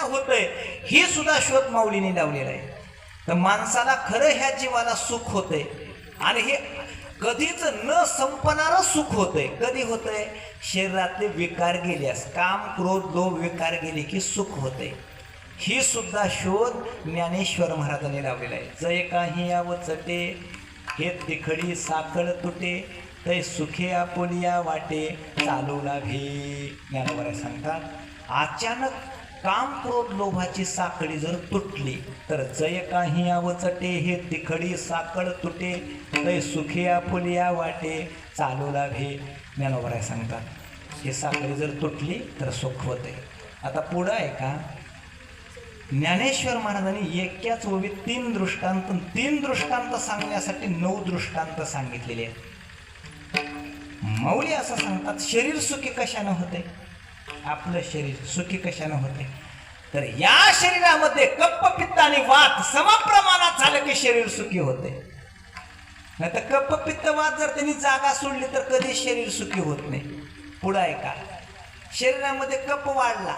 कशानं होतंय. ही सुद्धा शोध माऊलीने लावलेला आहे. तर माणसाला खरं ह्या जीवाला सुख होतंय. आणि हे कधीच न संपणारं सुख होतंय. कधी होतंय? शरीरातले विकार गेल्यास. काम क्रोध लोभ विकार गेले की सुख होतंय. ही सुद्धा शोध ज्ञानेश्वर महाराजांनी लावलेला आहे. जय काही याव चटे हे तिखडी साखळ तुटे तै सुखे आपुलिया वाटे चालू लाभे. ज्ञानवर सांगतात अचानक काम क्रोध लोभाची साखळी जर तुटली तर जय काही आवचटे हे तिखडी साखळ तुटे. तय सुखिया फुलिया वाटे चालू लाभे. ज्ञानोबराय सांगतात ही साखळी जर तुटली तर सुख होते. आता पुढं आहे का? ज्ञानेश्वर महाराजांनी एकाच ओवीत तीन दृष्टांत तीन दृष्टांत सांगण्यासाठी नऊ दृष्टांत सांगितलेले आहेत. मौली असं सांगतात शरीर सुखी कशानं होते? आपलं शरीर सुखी कशानं होते? तर या शरीरामध्ये कप्प पित्त आणि वात समप्रमाणात झालं की शरीर सुखी होते. नाही तर कप्प पित्त वात जर त्यांनी जागा सोडली तर कधी शरीर सुखी होत नाही. पुढं ऐका शरीरामध्ये कप वाढला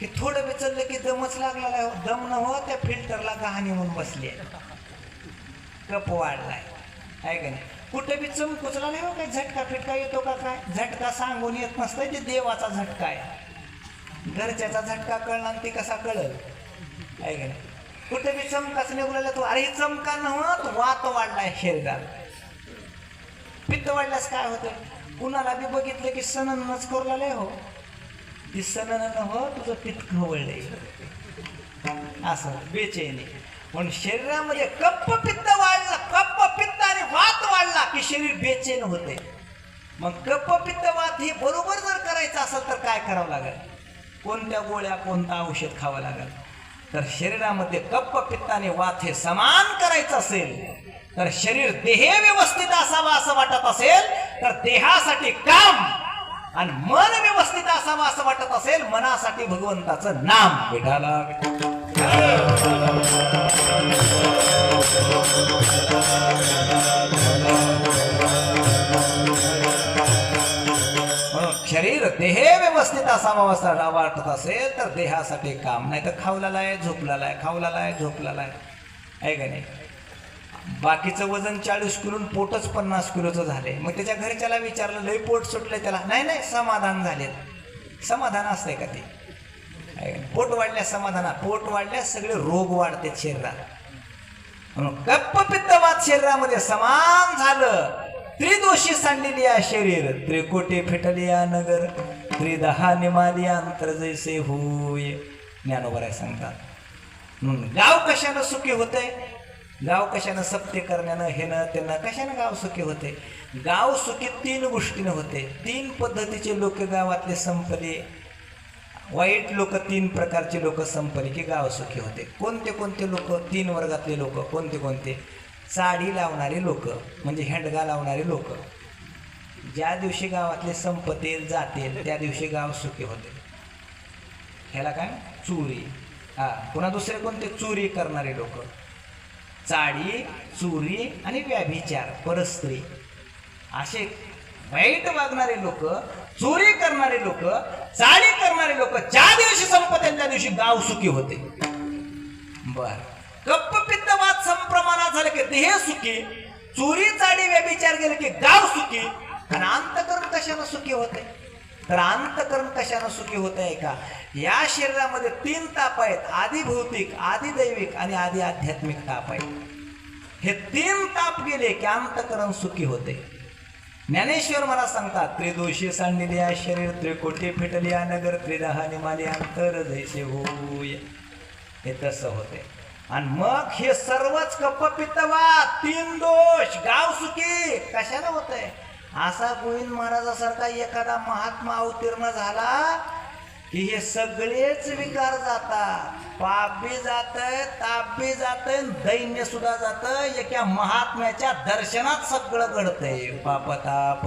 की थोडं बिचललं की दमच लागलेला आहे दम न हो त्या फिल्टरला गहाणी म्हणून बसली आहे. कप वाढलाय. आहे का नाही? कुठं बी चमकुचला नाही हो काय झटका फिटका येतो का काय? झटका सांगून येत नसतं ते देवाचा झटका आहे. घरच्याचा झटका कळला आणि ते कसा कळल? आहे का नाही? कुठे बी चमकाच निघाला तो. अरे चमका नव्हत वात वाढलाय शरीरात पित्त वाढल्यास काय होतं? कुणाला बी बघितलं की सननच करू लागले हो. ती सनन हो तुझं पित्त खवळलंय. असं बेचैनी. पण शरीरामध्ये कप्प पित्त वाढलं कप्प पित्त आणि वात वाढला की शरीर होते. मग कप पित्त हे बरोबर जर करायचं असेल तर काय करावं लागेल? कोणत्या गोळ्या कोणतं औषध खावं लागेल? तर शरीरामध्ये कप्प पित्त आणि वात हे समान करायचं असेल तर शरीर देहे व्यवस्थित असावा असं वाटत असेल तर देहासाठी काम आणि मन व्यवस्थित असावं असं वाटत असेल मनासाठी भगवंताचं नाम विठाला म्हणून हे व्यवस्थित असावा असं वाटत असेल तर देहासाठी काम. नाही तर खावलेला आहे झोपलेला आहे खावलेला आहे झोपलेला आहे आहे का नाही? बाकीचं वजन चाळीस किलो पोटच पन्नास किलोचं झाले मग त्याच्या घरच्याला विचारलं लय पोट सुटलं त्याला. नाही नाही समाधान झाले समाधान असतंय का ते? पोट वाढल्यास समाधाना पोट वाढल्यास सगळे रोग वाढते शरीरात. म्हणून कप्प पित्तवाद शरीरामध्ये समान झालं. त्रिदोषी सांडलेली या शरीर. त्रिकोटी फिटलिया नगर. त्रिदहा निमाली अंतर जैसे होय. ज्ञानोबराय सांगतात. म्हणून गाव कशानं सुखी होते गाव कशानं सप्ते करण्यानं हेनं त्यांना कशानं गाव सुखी होते गाव सुखी तीन गोष्टीनं होते तीन पद्धतीचे लोक गावातले संपले. वाईट लोक तीन प्रकारचे लोक संपले की गाव सुखी होते कोणते कोणते लोक? तीन वर्गातले लोक. कोणते कोणते? साडी लावणारे लोक म्हणजे हँडगा लावणारे लोक. ज्या दिवशी गावातले संपतील जातील त्या दिवशी गाव सुखी होते. ह्याला काय? चोरी. हा पुन्हा दुसरे कोणते? चोरी करणारे लोक. चाडी चोरी आणि व्याभिचार परस्त्री. असे वाईट वागणारे लोक चोरी करणारे लोक चाडी करणारे लोक ज्या दिवशी संपत्ती त्या दिवशी गाव सुखी होते. बर. कप्प झालं की देह सुखी चोरी चाडी व्यभिचार गेले की गाव सुखी आणि अंतकरण कशानं सुखी होते तर अंतकरण कशानं सुखी होत आहे का? या शरीरामध्ये तीन ताप आहेत आधी भौतिक आधी दैविक आणि आधी आध्यात्मिक ताप आहेत. हे तीन ताप गेले की अंतकरण सुखी होते ज्ञानेश्वर मला सांगतात त्रिदोषी सांडलेल्या शरीर त्रिकोटी फिटलिया नगर त्रिदहा निमाली अंतर जैसे होय. हे तसं होते आणि मग हे सर्वच कप्पपित्तवाद तीन दोष गाव सुखी. कशाला होत आहे असा गोविंद महाराजासारखा एखादा महात्मा अवतीर्ण झाला की हे सगळेच विकार जातात. पाप बी जात ताप बी जात दैन्य सुद्धा जात एका महात्म्याच्या दर्शनात सगळं घडतंय. पाप ताप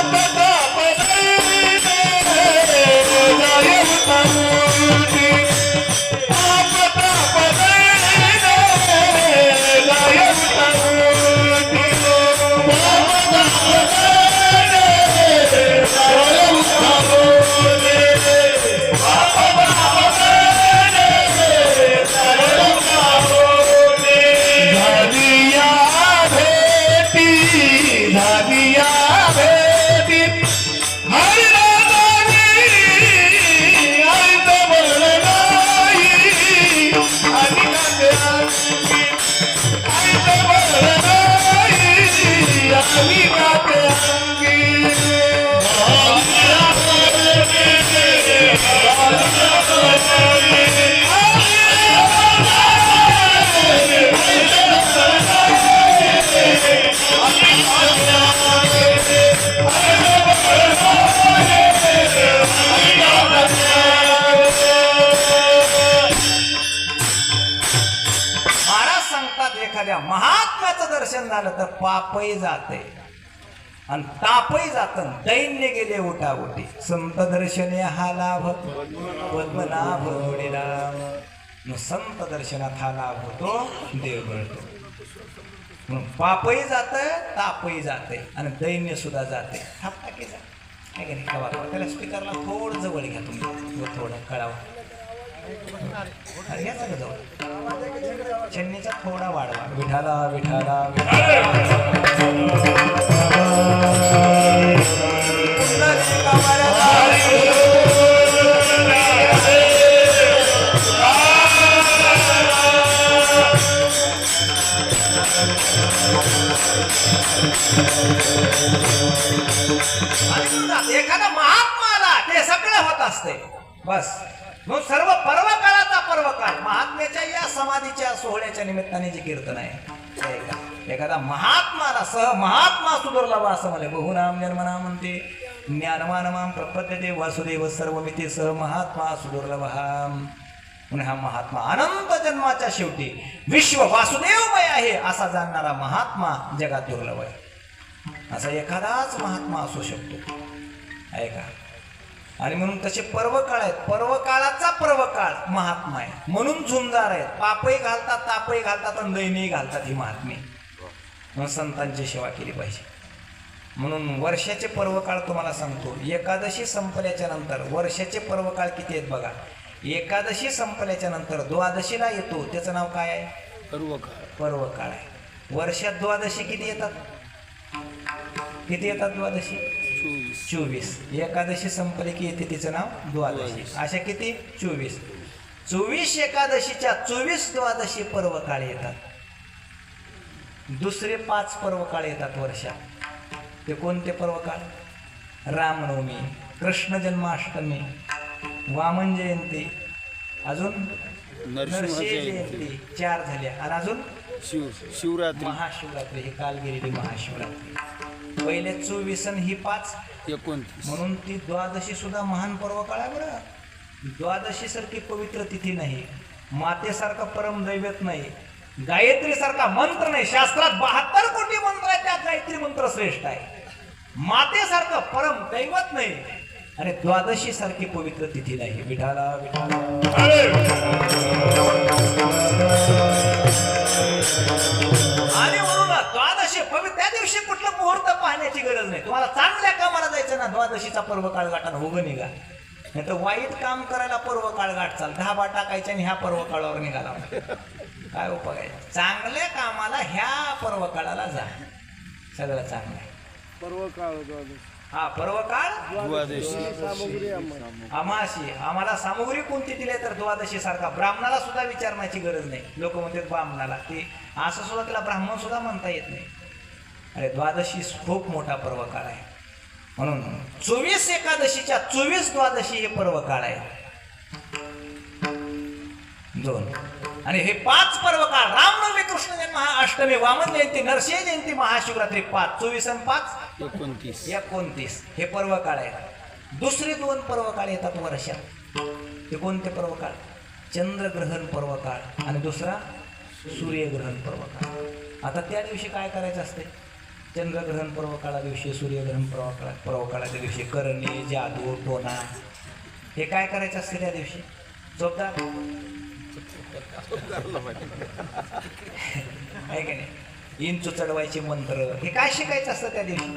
एखाद्या महात्म्याचं दर्शन झालं तर पापही जाते. आणि तापही जात. दैन्य गेले उठा उठी संत दर्शने हा लाभ पद्मनाभ राम संत दर्शनात हा लाभ होतो देव मिळतो म्हणून पापही जात तापही जाते. आणि दैन्य सुद्धा जाते. थापटाकी जाते काय नाही त्याला स्पीकरला थोडं जवळ घ्या तुम्ही. थोडं कळावं अरे घ्या सगळं जवळ चन्नीचा थोडा वाढवा. विठाला विठाला एखादा महात्मा आला ते सगळं होत असते. बस. मग सर्व पर्व काळाचा पर्व काळ महात्म्याच्या या समाधीच्या सोहळ्याच्या निमित्ताने जे कीर्तन आहे एखादा महात्माला सह महात्मा सुदुर्लभ असं म्हणे. बहुनाम निर्मना म्हणते. ज्ञानमानमाम प्रपद्यते वासुदेव सर्वमिती सह महात्मा सुदुर्लभ म्हणून हा महात्मा अनंत जन्माच्या शेवटी विश्व वासुदेवमय आहे असा जाणणारा महात्मा जगात दुर्लभ आहे. असा एखादाच महात्मा असू शकतो. ऐका. आणि म्हणून तसे पर्व काळ आहेत. पर्व काळाचा पर्व काळ महात्मा आहे म्हणून झुंजार आहेत. पापही घालतात तापही घालतात आणि दैनही घालतात ही महात्मे. म्हणून संतांची सेवा केली पाहिजे. म्हणून वर्षाचे पर्व काळ तुम्हाला सांगतो. एकादशी संपल्याच्या नंतर वर्षाचे पर्व काळ किती आहेत बघा. एकादशी संपल्याच्या नंतर द्वादशीला येतो. त्याचं नाव काय आहे? सर्व काळ पर्व काळ आहे. वर्षात द्वादशी किती येतात? किती येतात द्वादशी? चोवीस. एकादशी संपली की येते तिचं नाव द्वादशी. अशा किती? चोवीस. चोवीस एकादशीच्या चोवीस द्वादशी पर्व काळ येतात. दुसरे पाच पर्व काळ येतात वर्षात. ते कोणते पर्व काळ रामनवमी कृष्ण जन्माष्टमी वामन जयंती अजून नरसिंह जयंती. चार झाल्या आणि अजून? शिव शिवरात्री. महाशिवरात्री. ही काल गेलेली महाशिवरात्री. पहिले चोवीस आणि ही पाच. एकोणतीस. म्हणून ती द्वादशी सुद्धा महान पर्व काळ आहे बरं. द्वादशी सारखी पवित्र तिथी नाही. मातेसारखा परम दैवत नाही. गायत्री सारखा मंत्र नाही. शास्त्रात बहात्तर कोटी मंत्र आहेत त्यात गायत्री मंत्र श्रेष्ठ आहे. मातेसारखं परम दैवत नाही. आणि द्वादशी सारखी पवित्र तिथी नाही. विठाला विठाला दिवशी कुठलं मुहूर्त पाहण्याची गरज नाही. तुम्हाला चांगल्या कामाला जायचं ना द्वादशीचा पर्व काळ गाठानं उभं निघा. नाही तर वाईट काम करायला पर्व काळ गाठ चाल धाबा टाकायच्या आणि ह्या पर्व काळावर निघाला. काय उपाय आहे? चांगल्या कामाला ह्या पर्व काळाला जा. सगळं चांगलं. आहे पर्व काळ द्वादशी. हा पर्व काळ द्वादशी. सामुग्री आम्हाला. आम्हाशी. आम्हाला सामुग्री कोणती दिली तर द्वादशी सारखा ब्राह्मणाला सुद्धा विचारण्याची गरज नाही. लोक म्हणतात ब्राह्मणाला. ते असं सुद्धा त्याला ब्राह्मण सुद्धा म्हणता येत नाही. अरे द्वादशी खूप मोठा पर्व काळ आहे. म्हणून चोवीस एकादशीच्या चोवीस द्वादशी हे पर्व काळ आहे. दोन. आणि हे पाच पर्व काळ रामनवमी कृष्ण जन्म हा अष्टमी वामन जयंती नरसिंह जयंती महाशिवरात्री पाच. चोवीस आणि पाच? एकोणतीस. एकोणतीस. हे पर्व काळ आहे. दुसरे दोन पर्व काळ येतात वर्षात. ते कोणते पर्व काळ चंद्रग्रहण पर्व काळ आणि दुसरा सूर्यग्रहण पर्व काळ आता त्या दिवशी काय करायचं असते चंद्रग्रहण पर्व काळा दिवशी सूर्यग्रहण पर्व काळा पर्व काळाच्या दिवशी करणी जादू टोना हे काय करायचं असते त्या दिवशी? चोपदार आहे का नाही? इंचू चढवायचे मंत्र हे काय शिकायचं असतं त्या दिवशी?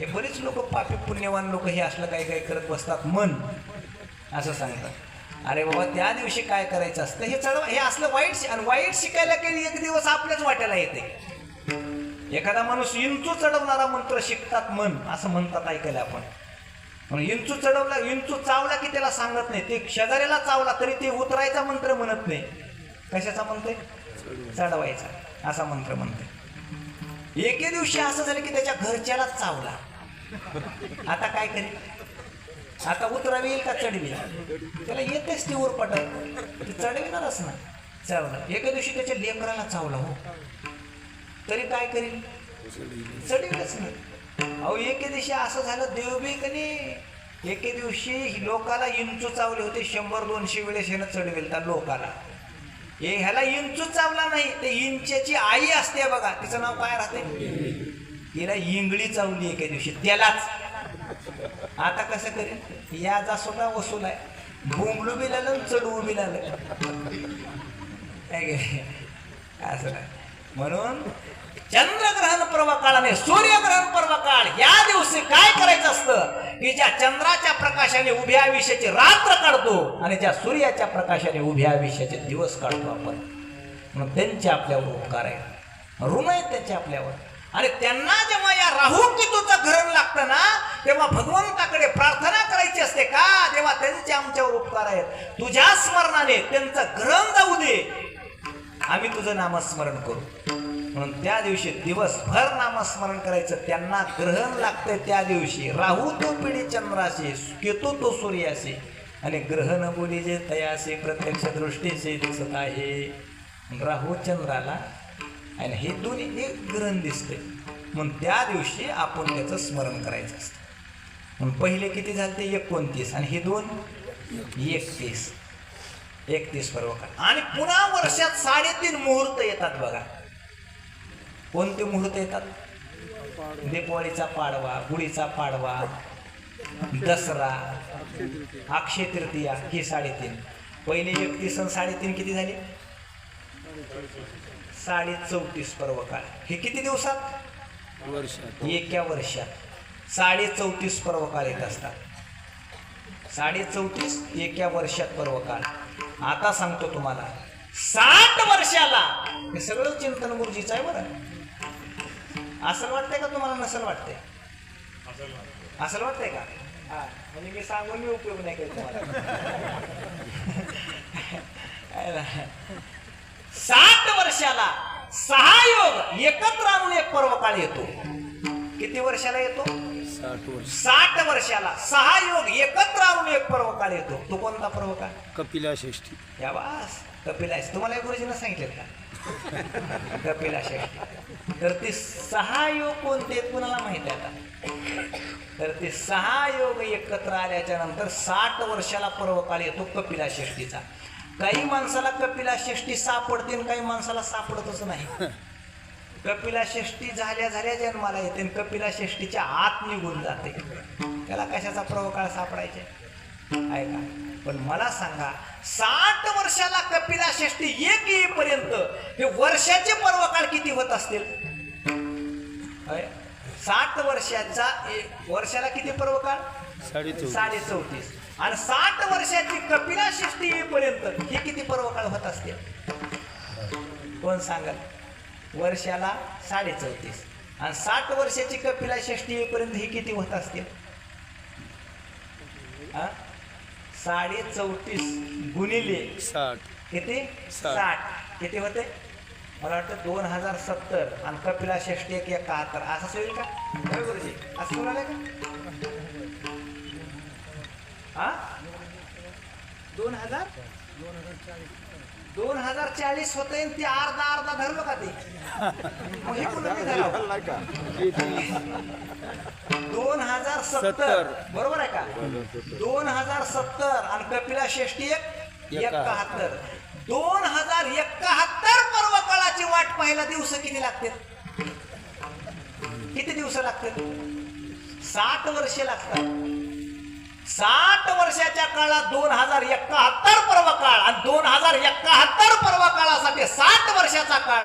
हे बरेच लोक पापी पुण्यवान लोक हे असलं काही काही करत बसतात मन असं सांगतात. अरे बाबा त्या दिवशी काय करायचं असतं? हे चढवा हे असलं वाईट आणि वाईट शिकायला काही एक दिवस आपल्याच वाट्याला येते. एखादा माणूस इंचू चढवणारा मंत्र शिकतात मन असं म्हणतात ऐकलं आपण. पण इंचू चढवला इंचू चावला की त्याला सांगत नाही. ते शेजाऱ्याला चावला तरी ते उतरायचा मंत्र म्हणत नाही. कशाचा म्हणते चढवायचा. असा मंत्र म्हणते एके दिवशी असं झालं की त्याच्या घरच्यालाच चावला. आता काय करेल आता उतरावी येईल का चढवी? त्याला येतेच ती उरपटत ते चढविणारच ना चावला एके दिवशी त्याच्या लेकराला चावला हो. तरी काय करीन? चढीलच ना. अहो एके दिवशी असं झालं देवबी कनी एके दिवशी लोकाला इंचू चावले होते शंभर दोनशे वेळेस ह्यानं चढवेल त्या लोकाला. हे ह्याला इंचू चावला नाही ते इंच्याची आई असते बघा. तिचं नाव काय राहते? तिला इंगळी चावली एके दिवशी. त्यालाच. आता कसं करेल याचा सुद्धा वसूल आहे. भोंबलू बी लागलं चढवू बी लागलं काय असं नाही. म्हणून चंद्रग्रहण पर्व काळाने सूर्यग्रहण पर्व काळ या दिवशी काय करायचं असतं? की ज्या चंद्राच्या प्रकाशाने उभ्या आयुष्याची रात्र काढतो आणि ज्या सूर्याच्या प्रकाशाने उभ्या आयुष्याचे दिवस काढतो आपण. म्हणून त्यांचे आपल्यावर उपकार आहे ऋण आहेत त्यांचे आपल्यावर. आणि त्यांना जेव्हा या राहू केतूचं घरण लागतं ना तेव्हा भगवंताकडे प्रार्थना करायची असते का? तेव्हा त्यांचे आमच्यावर उपकार आहेत. तुझ्या स्मरणाने त्यांचं ग्रहण जाऊ दे. आम्ही तुझं नामस्मरण करू. म्हणून त्या दिवशी दिवसभर नामस्मरण करायचं. त्यांना ग्रहण लागतं त्या दिवशी. राहू तो पिढी चंद्राशी केतू तो सूर्याशी. आणि ग्रहण बोली जे तयाशी प्रत्यक्ष दृष्टीशी दिसत आहे. राहू चंद्राला. आणि हे दोन्ही एक ग्रहण दिसते म्हणून त्या दिवशी आपण त्याचं स्मरण करायचं असतं. म्हणून पहिले किती झाले ते एकोणतीस. आणि हे दोन एकतीस. एकतीस पर्व काळ आणि पुन्हा वर्षात साडेतीन मुहूर्त येतात बघा. कोणते मुहूर्त येतात? दीपावलीचा पाडवा गुढीचा पाडवा दसरा अक्षय तृतीया ही साडेतीन. पहिले एकतीस आणि साडेतीन किती झाले? साडे चौतीस पर्व काळ हे किती दिवसात? वर्षात. एका वर्षात. साडे चौतीस पर्व काळ येत असतात. साडे चौतीस एका वर्षात पर्व काळ आता सांगतो तुम्हाला साठ वर्षाला. हे सगळं चिंतन गुरुजीचं आहे बरं. असं वाटतंय का तुम्हाला नसल वाटतंय? असं वाटतंय का? हा म्हणजे मी सांगून मी उपयोग नाही केला तुम्हाला. साठ वर्षाला सहा योग एकत्र आणून एक पर्व काळ येतो. किती वर्षाला येतो? साठ वर्ष. साठ वर्षाला सहा योग एकत्र आणून एक पर्व काळ येतो. तो कोणता पर्व काळ कपिला षष्ठी. या बास कपिलास तुम्हाला एक गुरुजीनं सांगितलं का? कपिला षष्ठी. तर ते सहा योग कोणते आहेत कुणाला माहीत आहे आता? तर ते सहा योग एकत्र आल्याच्यानंतर साठ वर्षाला पर्व काळ येतो कपिला षष्टीचा काही माणसाला कपिला षष्टी सापडते आणि काही माणसाला सापडतच नाही. कपिला षष्टी झाल्या झाल्या जन्माला येते आणि कपिला षष्टीच्या आत निघून जाते. त्याला कशाचा प्रवकाळ सापडायचे? आहे का पण मला सांगा साठ वर्षाला कपिला षष्टी एक येईपर्यंत हे वर्षाचे पर्वकाळ किती होत असतील? साठ वर्षाचा वर्षाला किती पर्वकाळ? साडे चौतीस साडे चौतीस आणि साठ वर्षाची कपिला षष्टी येईपर्यंत हे किती पर्वकाळ होत असतील? कोण सांगाल? वर्षाला साडे चौतीस. आणि साठ वर्षाची कपिला षष्टी येईपर्यंत हे किती होत असतील? हा? साडे चौतीस गुणिले साठ. किती? साठ. किती होते? मला वाटतं दोन हजार सत्तर. आणि कपिला षष्टी एक एकाहत्तर. असं होईल का? गुरुजी असं म्हणाले का हा? दोन हजार? दोन हजार चाळीस होते ते अर्धा अर्धा धरलो का ते? हे. दोन हजार सत्तर. बरोबर आहे का? दोन हजार सत्तर आणि कपिला षष्टी एक एकाहत्तर. दोन हजार एकाहत्तर पर्व काळाची वाट पाहायला दिवस किती लागतील? किती दिवस लागतील? साठ वर्षे लागतात. साठ वर्षाच्या काळात दोन हजार एकाहत्तर पर्व काळ आणि दोन हजार एकाहत्तर पर्व काळासाठी साठ वर्षाचा काळ.